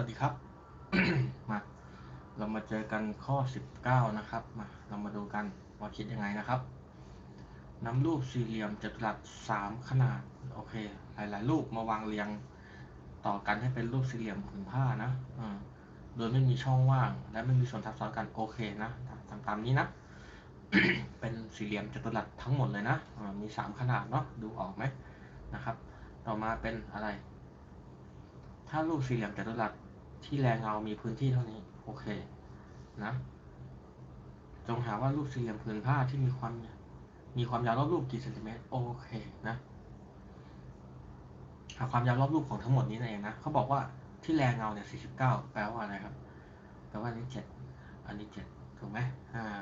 วัสดีครับ มา เรามาเจอกันข้อ 19 นะครับ มา เรามาดูกันว่าคิดยังไงนะครับนำรูปสี่เหลี่ยมจัตุรัสสามขนาด โอเค หลาย ๆ รูปมาวางเรียงต่อกันให้เป็นรูปสี่เหลี่ยมผืนผ้านะอโดยไม่มีช่องว่าง และไม่มีส่วนทับซ้อนกัน โอเคนะตามตามนี้นะ เป็นสี่เหลี่ยมจัตุรัสทั้งหมดเลยนะ มีสามขนาดเนาะ ดูออกไหมนะครับ ต่อมาเป็นอะไรถ้ารูปสี่เหลี่ยมจัตุรัส ที่แรงเงามีพื้นที่เท่านี้โอเคนะจงหาว่ารูปสี่เหลี่ยมผืนผ้าที่มีความมีความยาวรอบรูปกี่เซนติเมตรโอเคนะหาความยาวรอบรูปของทั้งหมดนี้นเองนะเขาบอกว่าที่แรงเงาเนี่ย49แปลว่าอะไรครับแปลว่าอันนี้7อันนี้7ถูกไหมอ่า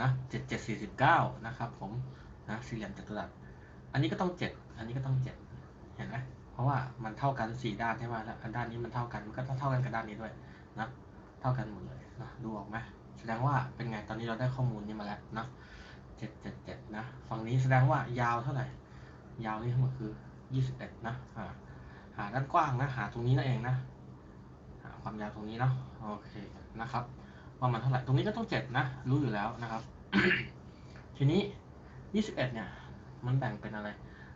นะ7 7 49นะครับ ผมนะสี่เหลี่ยมจัตุรัสอันนี้ก็ต้อง7อันนี้ก็ต้อง7เห็นไหม ราะว่ามันเท่ากัน4ด้านใช่ไหมแล้วอันด้านนี้มันเท่ากันมันก็ต้องเท่ากันกับด้านนี้ด้วยนะเท่ากันหมดเลยนะดูออกไหมแสดงว่าเป็นไงตอนนี้เราได้ข้อมูลนี้มาแล้วนะเจ็ดเจ็ดเจ็ดนะฝั่งนี้แสดงว่ายาวเท่าไหร่ ยาวนี่ทั้งหมดคือยี่สิบเอ็ดนะหาหาด้านกว้างนะหาตรงนี้นั่นเองนะหาความยาวตรงนี้เนาะโอเคนะครับว่ามันเท่าไหร่ตรงนี้ก็ต้องเจ็ดนะรู้อยู่แล้วนะครับ ทีนี้ยี่สิบเอ็ดเนี่ยมันแบ่งเป็นอะไร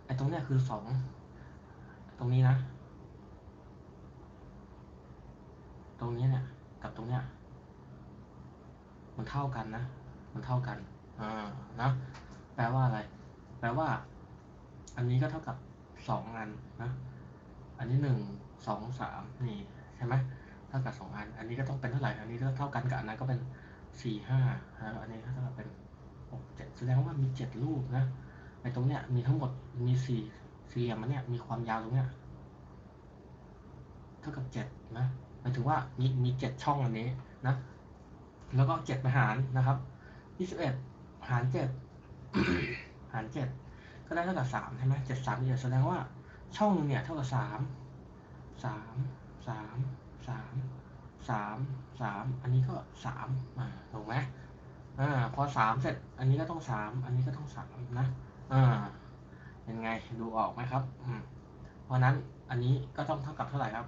ไอ้ตรงเนี้ยคือสอง รงนี้นะ ตรงนี้เนี่ย กับตรงเนี้ย มันเท่ากันนะ มันเท่ากัน อ่า นะ แปลว่าอะไร แปลว่า อันนี้ก็เท่ากับสองอันนะ อันนี้หนึ่ง สอง สาม นี่ ใช่ไหมเท่ากับสองอัน อันนี้ก็ต้องเป็นเท่าไหร่ อันนี้ก็เท่ากันกับอันนั้นก็เป็นสี่ห้าแล้วอันนี้ก็เท่ากับเป็นหกเจ็ดแสดงว่ามีเจ็ดรูปนะในตรงเนี้ยมีทั้งหมดมีสี่ สี่เหลี่ยมมันเนี่ยมีความยาวตรงเนี้ยเท่ากับเจ็ดนะหมายถึงว่ามีมีเจ็ดช่องอันนี้นะ แล้วก็เจ็ดไปหารนะครับยี่สิบเอ็ดหารเจ็ดหารเจ็ดก็ได้เท่ากับสามใช่ไหมเจ็ดสามเจ็ดแสดงว่าช่องหนึงเนี่ยเท่ากับสามสามสามสามสามสามอันนี้ก็สามอ่าถูกไหมอ่าพอสามเสร็จ อันนี้ก็ต้องสามอันนี้ก็ต้องสามนะอ่า เป็นไงดูออกไหมครับอืมเพราะนั้นอันนี้ก็ต้องเท่ากับเท่าไหร่ครับ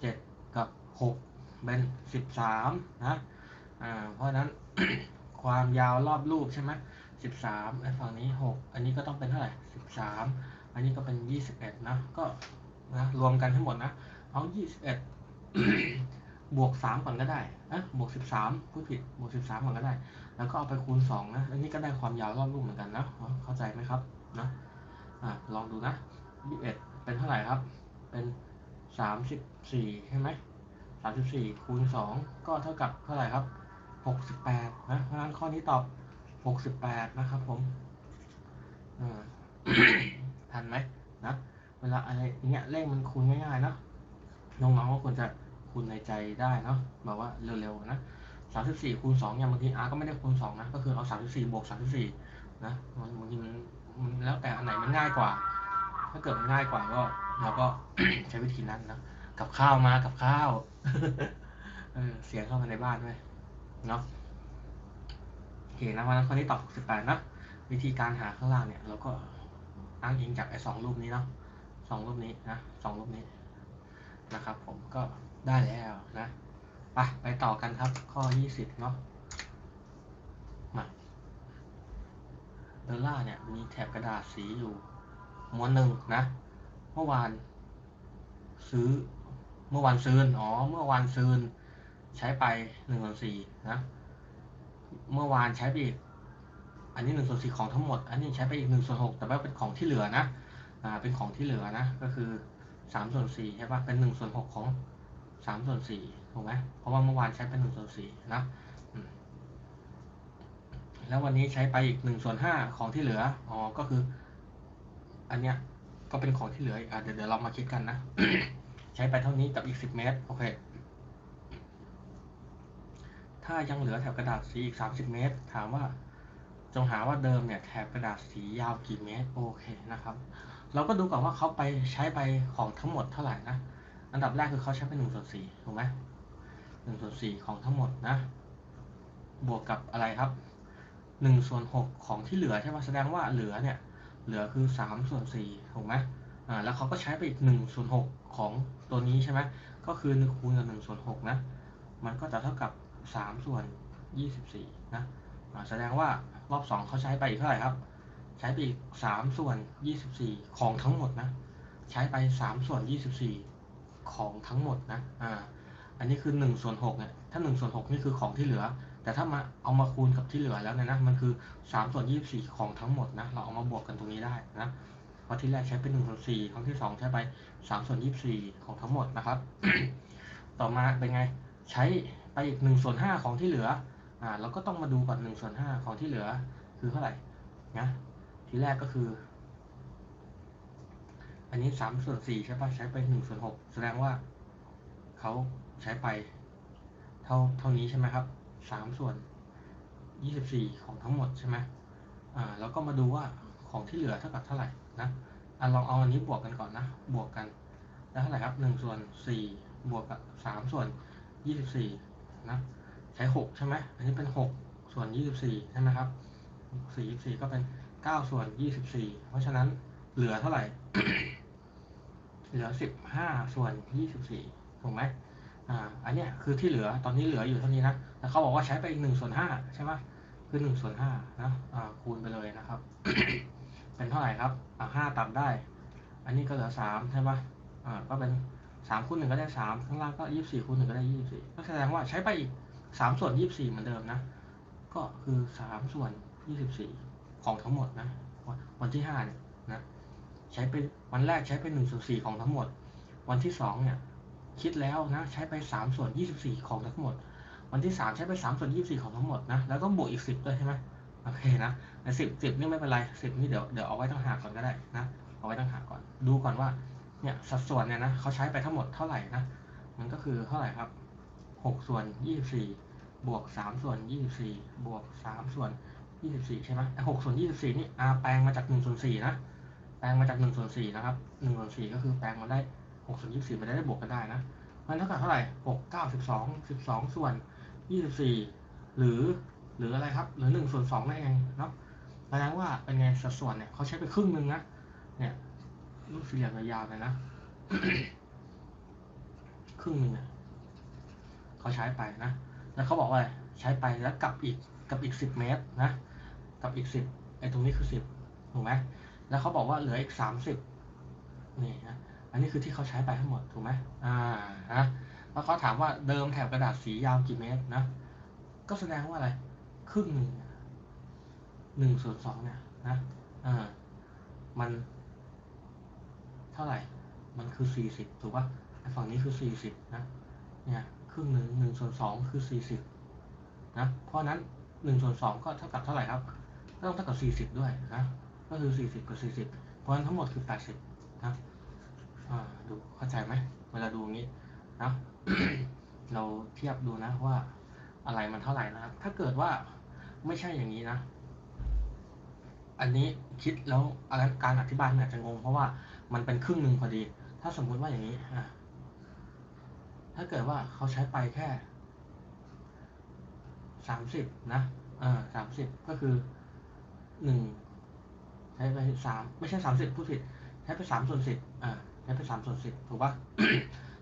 เจ็ดกับหกเป็นสิบสามนะอ่าเพราะนั้นความยาวรอบรูปใช่ไหมสิบสามไอ้ฝั่งนี้หกอันนี้ก็ต้องเป็นเท่าไหร่สิบสามอันนี้ก็เป็นยี่สิบเอ็ดนะก็นะรวมกันทั้งหมดนะเอายี่สิบเอ็ดบวกสามก่อนก็ได้นะบวกสิบสามพูดผิดบวกสิบสามก่อนก็ได้ แล้วก็เอาไปคูณสองนะอันนี้ก็ได้ความยาวรอบรูปเหมือนกันนะเข้าใจไหมครับ นะอ่าลองดูนะยี่สิบเอ็ดเป็นเท่าไหร่ครับ เป็นสามสิบสี่ใช่ไหมสามสิบสี่คูณสองก็เท่ากับเท่าไหร่ครับหกสิบแปดนะ เพราะฉะนั้นข้อนี้ตอบหกสิบแปดนะครับผมอ่าทันไหมนะเวลาอะไรเงี้ยเลขมันคูณง่ายๆเนะน้องๆก็ควรจะคูณในใจได้เนาะแบบว่าเร็วๆนะสามสิบสี่คูณสองเนี่ยบางทีอาร์ก็ไม่ได้คูณสองนะก็คือเอาสามสิบสี่บวกสามสิบสี่นะมันบางทีมัน มันแล้วแต่อันไหนมันง่ายกว่า ถ้าเกิดมันง่ายกว่าก็เราก็ใช้วิธีนั้นนะกับข้าวมากับข้าวเออเสียงเข้ามาในบ้านด้วยเนาะโอเคนะวันนั้นข้อนี้ตอบ 68นะวิธีการหาข้างล่างเนี่ยเราก็อ้างอิงจากไอ้สองรูปนี้เนาะสองรูปนี้นะสองรูปนี้นะครับ ผมก็ได้แล้วนะไปไปต่อกันครับ ข้อ 20 เนาะมา เดลล่าเนี่ยมีแถบกระดาษสีอยู่ม้วนหนึ่งนะ เมื่อวาน ซื้อ เมื่อวานซื้ออ๋อ เมื่อวานซื้อใช้ไปหนึ่งส่วนสี่นะ เมื่อวานใช้ไปอีก อันนี้หนึ่งส่วนสี่ของทั้งหมด อันนี้ใช้ไปอีกหนึ่งส่วนหกแต่ว่าเป็นของที่เหลือนะ อ่า เป็นของที่เหลือนะ ก็คือสามส่วนสี่ใช่ปะเป็นหนึ่งส่วนหกของสามส่วนสี่ถูกไหมเพราะว่าเมื่อวานใช้เป็นหนึ่งส่วนสี่นะ แล้ววันนี้ใช้ไปอีกหนึ่งส่วนห้าของที่เหลือ อ๋อ ก็คือ อันเนี้ย ก็เป็นของที่เหลืออะเดี๋ยวเดี๋ยวเรามาคิดกันนะ ใช้ไปเท่านี้กับอีกสิบเมตร โอเค ถ้ายังเหลือแถบกระดาษสีอีกสามสิบเมตร ถามว่าจงหาว่าเดิมเนี่ยแถบกระดาษสียาวกี่เมตร โอเคนะครับ เราก็ดูก่อนว่าเขาไปใช้ไปของทั้งหมดเท่าไหร่นะ อันดับแรกคือเขาใช้ไปหนึ่งส่วนสี่ถูกไหมหนึ่งส่วนสี่ของทั้งหมดนะ บวกกับอะไรครับ หนึ่งส่วนหกของที่เหลือใช่ไหมแสดงว่าเหลือเนี่ยเหลือคือสามส่วนสี่ถูกไหมอ่าแล้วเขาก็ใช้ไปอีกหนึ่งส่วนหกของตัวนี้ใช่ไหมก็คือหนึ่งคูณกับหนึ่งส่วนหกนะมันก็จะเท่ากับสามส่วนยี่สิบสี่นะอ่าแสดงว่ารอบสองเขาใช้ไปอีกเท่าไหร่ครับ ใช้ไปอีกสามส่วนยี่สิบสี่ของทั้งหมดนะ ใช้ไปสามส่วนยี่สิบสี่ของทั้งหมดนะอ่า อันนี้คือหนึ่งส่วนหกเนี่ยถ้าหนึ่งส่วนหกนี่คือของที่เหลือ แต่ถ้ามาเอามาคูณกับที่เหลือแล้วเนี่ยนะมันคือสามส่วนยี่สิบสี่ของทั้งหมดนะเราเอามาบวกกันตรงนี้ได้นะเพราะที่แรกใช้เป็นหนึ่งส่วนสี่ครั้งที่สองใช้ไปสามส่วนยี่สิบสี่ของทั้งหมดนะครับ ต่อมาเป็นไงใช้ไปอีกหนึ่งส่วนห้าของที่เหลืออ่าเราก็ต้องมาดูก่อนหนึ่งส่วนห้าของที่เหลือ คือเท่าไหร่นะทีแรกก็คือ อันนี้สามส่วนสี่ใช่ปะใช้ไปหนึ่งส่วนหกแสดงว่าเขา ใช้ไป เท่าเท่านี้ใช่ไหมครับสามส่วนยี่สิบสี่ของทั้งหมดใช่ไหมอ่าแล้วก็มาดูว่าของที่เหลือเท่ากับเท่าไหร่นะอะลองเอาอันนี้บวกกันก่อนนะ บวกกันได้เท่าไหร่ครับหนึ่งส่วนสี่บวกกับสามส่วนยี่สิบสี่นะใช้หกใช่ไหมอันนี้เป็นหกส่วนยี่สิบสี่ใช่ไหมครับสี่สิบสี่ก็เป็นเก้าส่วนยี่สิบสี่เพราะฉะนั้นเหลือเท่าไหร่ เหลือสิบห้าส่วนยี่สิบสี่ถูกไหม อ่า อันเนี้ยคือที่เหลือตอนนี้เหลืออยู่เท่านี้นะแล้วเขาบอกว่าใช้ไปอีกหนึ่งส่วนห้าใช่ไหมคือหนึ่งส่วนห้านะอ่าคูณไปเลยนะครับ เป็นเท่าไหร่ครับอ่าห้าตัดได้ อันนี้ก็เหลือสามใช่ปะอ่าก็เป็นสามคูณหนึ่งก็ได้สามข้างล่างก็ยี่สิบสี่คูณหนึ่งก็ได้ยี่สิบสี่ก็แสดงว่าใช้ไปอีกสามส่วนยี่สิบสี่เหมือนเดิมนะ ก็คือสามส่วนยี่สิบสี่ของทั้งหมดนะ วันวันที่ห้าเนี่ยนะ ใช้เป็นวันแรกใช้เป็นหนึ่งส่วนสี่ของทั้งหมด วันที่สองเนี่ย คิดแล้วนะใช้ไปสามส่วนยี่สิบสี่ของทั้งหมด วันที่สามใช้ไปสามส่วนยี่สิบสี่ของทั้งหมดนะแล้วก็บวกอีกสิบด้วยใช่ไหมโอเคนะแต่สิบสิบนี่ไม่เป็นไรสิบนี่เดี๋ยวเดี๋ยวเอาไว้ตั้งหากก่อนก็ได้นะเอาไว้ตั้งหากก่อนดูก่อนว่าเนี่ยสัดส่วนเนี่ยนะเขาใช้ไปทั้งหมดเท่าไหร่นะมันก็คือเท่าไหร่ครับหกส่วนยี่สิบสี่บวกสามส่วนยี่สิบสี่บวกสามส่วนยี่สิบสี่ใช่ไหมหกส่วนยี่สิบสี่นี่อาแปลงมาจากหนึ่งส่วนสี่นะแปลงมาจากหนึ่งส่วนสี่นะครับหนึ่งส่วนสี่ก็คือแปลงมาได้ กส่วนยี่สิบมาได้ได้บวกกันได้นะ มันเท่ากับเท่าไหร่หกเก้าสิบสองสิบสองส่วนยี่สิบสี่หรือหรืออะไรครับหรือหนึ่งส่วนสองนั่นเองเนาะแสดงว่าเป็นไงสัดส่วนเนี่ยเขาใช้ไปครึ่งหนึ่งนะเนี่ยลูกสี่เหลี่ยมยาวๆเลยนะครึ่งหนึ่งเนี่ยเขาใช้ไปนะแล้วเขาบอกว่าใช้ไปแล้วกลับอีกกลับอีกสิบเมตรนะกลับอีกสิบไอ้ตรงนี้คือสิบถูกไหมแล้วเขาบอกว่าเหลืออีกสามสิบนี่นะ อันนี้คือที่เขาใช้ไปทั้งหมดถูกไหมอ่านะแล้วเขาถามว่าเดิมแถบกระดาษสียาวกี่เมตรนะ ก็แสดงว่าอะไร ครึ่งหนึ่งหนึ่งส่วนสองเนี่ยนะอ่ามัน เท่าไหร่ มันคือสี่สิบถูกปะไอ้ฝั่งนี้คือสี่สิบนะ เนี่ยครึ่งหนึ่งหนึ่งส่วนสองคือสี่สิบนะ เพราะนั้นหนึ่งส่วนสองก็เท่ากับเท่าไหร่ครับก็ต้องเท่ากับสี่สิบด้วยนะ ก็คือสี่สิบกับสี่สิบเพราะฉะนั้นทั้งหมดคือแปดสิบนะ อ่าดูเข้าใจไหมเวลาดูงี้นะเราเทียบดูนะว่าอะไรมันเท่าไหร่นะครับ ถ้าเกิดว่าไม่ใช่อย่างนี้นะ อันนี้คิดแล้วอะไรการอธิบายมันอาจจะงงเพราะว่ามันเป็นครึ่งหนึ่งพอดี ถ้าสมมุติว่าอย่างนี้อะถ้าเกิดว่าเขาใช้ไปแค่สามสิบนะอ่าสามสิบก็คือหนึ่งใช้ไปสามไม่ใช่สามสิบผู้ผิด ใช้ไปสามส่วนสิบอ่า ใช้ไปสามส่วนสิบถูกปะ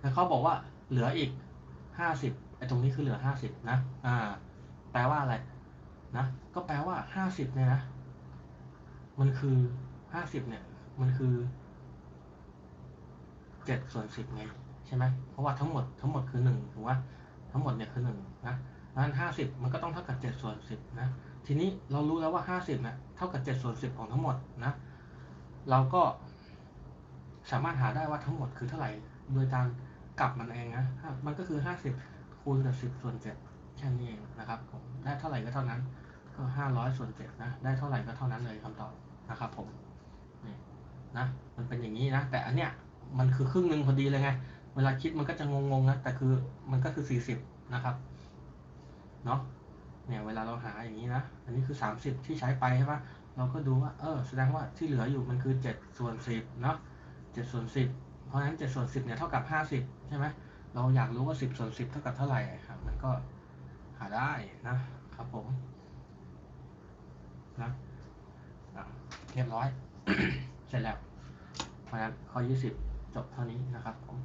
แล้วเขาบอกว่าเหลืออีกห้าสิบไอ้ตรงนี้คือเหลือห้าสิบนะ อ่า แปลว่าอะไร นะ ก็แปลว่าห้าสิบเนี่ยนะ มันคือห้าสิบเนี่ย มันคือเจ็ดส่วนสิบไงใช่ไหม เพราะว่าทั้งหมดทั้งหมดคือหนึ่งถูกปะทั้งหมดเนี่ยคือหนึ่งนะงนั้นห้าสิบมันก็ต้องเท่ากับเจ็ดส่วนสิบนะ ทีนี้เรารู้แล้วว่าห้าสิบเนี่ยเท่ากับเจ็ดส่วนสิบของทั้งหมดนะ เราก็ สามารถหาได้ว่าทั้งหมดคือเท่าไหร่ โดยการกลับมันเองนะ มันก็คือห้าสิบคูณกับสิบส่วนเจ็ดแค่นี้เองนะครับผม ได้เท่าไหร่ก็เท่านั้น ก็ห้าร้อยส่วนเจ็ดนะ ได้เท่าไหร่ก็เท่านั้นเลยคำตอบนะครับผม นี่นะ มันเป็นอย่างนี้นะ แต่อันเนี้ย มันคือครึ่งหนึ่งพอดีเลยไง เวลาคิดมันก็จะงงๆนะ แต่คือมันก็คือสี่สิบนะครับ เนาะเนี่ยเวลาเราหาอย่างนี้นะ อันนี้คือสามสิบที่ใช้ไปใช่ปะเราก็ดูว่า เออ แสดงว่าที่เหลืออยู่มันคือเจ็ดส่วนสิบเนาะ เจ็ดส่วนสิบเพราะฉะนั้นเจ็ดส่วนสิบเนี่ยเท่ากับห้าสิบใช่ไหมเราอยากรู้ว่าสิบส่วนสิบเท่ากับเท่าไหร่ครับมันก็หาได้นะครับผมนะเรียบร้อย เสร็จแล้ว เพราะฉะนั้นข้อยี่สิบจบเท่านี้นะครับผม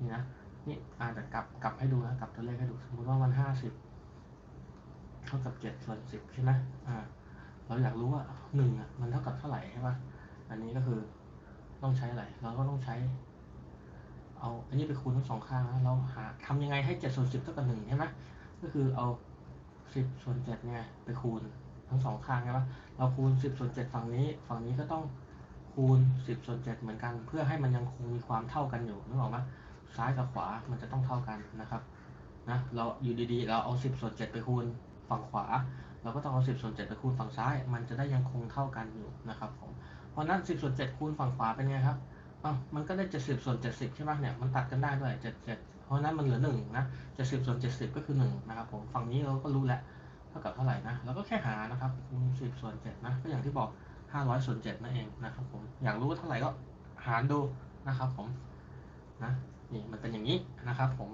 นี่นะนี่อาแต่กลับกลับให้ดูนะกลับตัวเลขให้ดูสมมติว่ามันห้าสิบเท่ากับเจ็ดส่วนสิบใช่ไหมอ่า เราอยากรู้ว่าหนึ่งอะมันเท่ากับเท่าไหร่ใช่ปะอันนี้ก็คือ ต้องใช้อะไร เราก็ต้องใช้ เอาอันนี้ไปคูณทั้งสองข้างนะเราหาทำยังไงให้เจ็ดส่วนสิบเท่ากับหนึ่งใช่ไหมก็คือเอาสิบส่วนเจ็ดเนี่ยไปคูณทั้งสองข้างใช่ปะเราคูณสิบส่วนเจ็ดฝั่งนี้ ฝั่งนี้ก็ต้องคูณสิบส่วนเจ็ดเหมือนกัน เพื่อให้มันยังคงมีความเท่ากันอยู่นึกออกไหมซ้ายกับขวามันจะต้องเท่ากันนะครับนะเราอยู่ดีๆ เราเอาสิบส่วนเจ็ดไปคูณฝั่งขวา เราก็ต้องเอาสิบส่วนเจ็ดไปคูณฝั่งซ้าย มันจะได้ยังคงเท่ากันอยู่นะครับผม ราะนั้นสิบส่วนเจ็ดคูณฝั่งขวาเป็นไงครับอ้าวมันก็ได้เจ็ดสิบส่วนเจ็ดสิบใช่ไหมเนี่ยมันตัดกันได้ด้วยเจ็ดเจ็ดเพราะนั้นมันเหลือหนึ่งนะเจ็ดสิบส่วนเจ็ดสิบก็คือหนึ่งนะครับผมฝั่งนี้เราก็รู้แล้วเท่ากับเท่าไหร่นะเราก็แค่หานะครับสิบส่วนเจ็ดนะก็อย่างที่บอกห้าร้อยส่วนเจ็ดนั่นเองนะครับผมอยากรู้ว่าเท่าไหร่ก็หารดูนะครับผมนะนี่มันเป็นอย่างนี้นะครับผม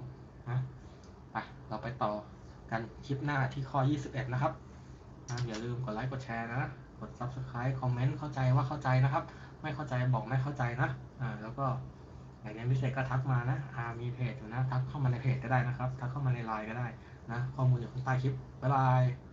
นะไปเราไปต่อกันคลิปหน้าที่ข้อ 21 นะครับนะอย่าลืมกดไลค์กดแชร์นะ ด subscribe คอมเมนต์เข้าใจว่าเข้าใจนะครับ ไม่เข้าใจบอกไม่เข้าใจนะอ่าแล้วก็อยากเรียนพิเศษก็ทักมานะอ่ามีเพจอยู่นะทักเข้ามาในเพจก็ได้นะครับทักเข้ามาในไลน์ก็ได้นะข้อมูลอยู่ข้างใต้คลิปบ๊ายบาย